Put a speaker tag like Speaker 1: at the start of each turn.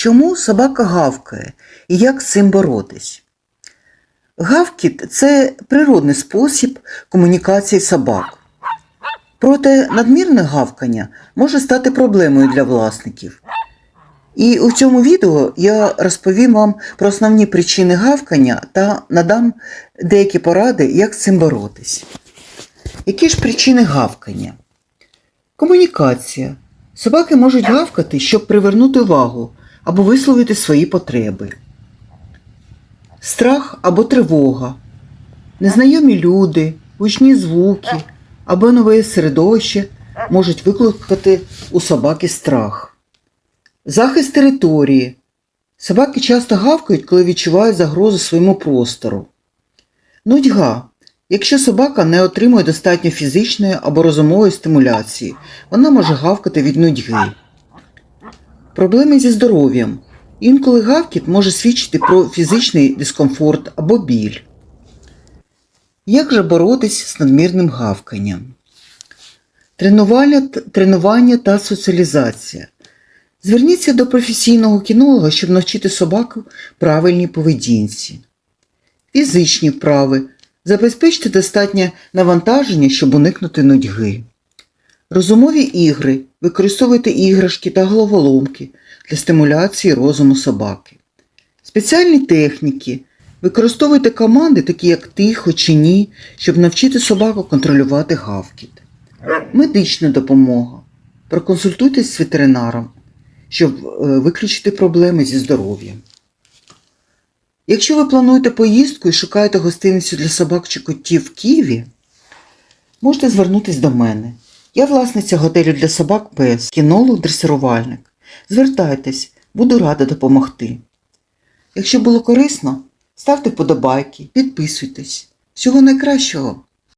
Speaker 1: Чому собака гавкає і як з цим боротись? Гавкіт це природний спосіб комунікації собак. Проте надмірне гавкання може стати проблемою для власників. І у цьому відео я розповім вам про основні причини гавкання та надам деякі поради, як з цим боротись. Які ж причини гавкання? Комунікація. Собаки можуть гавкати, щоб привернути увагу або висловити свої потреби. Страх або тривога. Незнайомі люди, гучні звуки або нове середовище можуть викликати у собаки страх. Захист території. Собаки часто гавкають, коли відчувають загрозу своєму простору. Нудьга. Якщо собака не отримує достатньо фізичної або розумової стимуляції, вона може гавкати від нудьги. Проблеми зі здоров'ям. Інколи гавкіт може свідчити про фізичний дискомфорт або біль. Як же боротись з надмірним гавканням? Тренування, тренування та соціалізація. Зверніться до професійного кінолога, щоб навчити собаку правильній поведінці. Фізичні вправи. Забезпечте достатнє навантаження, щоб уникнути нудьги. Розумові ігри. Використовуйте іграшки та головоломки для стимуляції розуму собаки. Спеціальні техніки. Використовуйте команди, такі як тихо чи ні, щоб навчити собаку контролювати гавкіт. Медична допомога. Проконсультуйтесь з ветеринаром, щоб е, виключити проблеми зі здоров'ям. Якщо ви плануєте поїздку і шукаєте гостиницю для собак чи котів в Києві, можете звернутися до мене. Я власниця готелю для собак ПЕС, кінолог-дресирувальник. Звертайтесь, буду рада допомогти. Якщо було корисно, ставте вподобайки, підписуйтесь. Всього найкращого!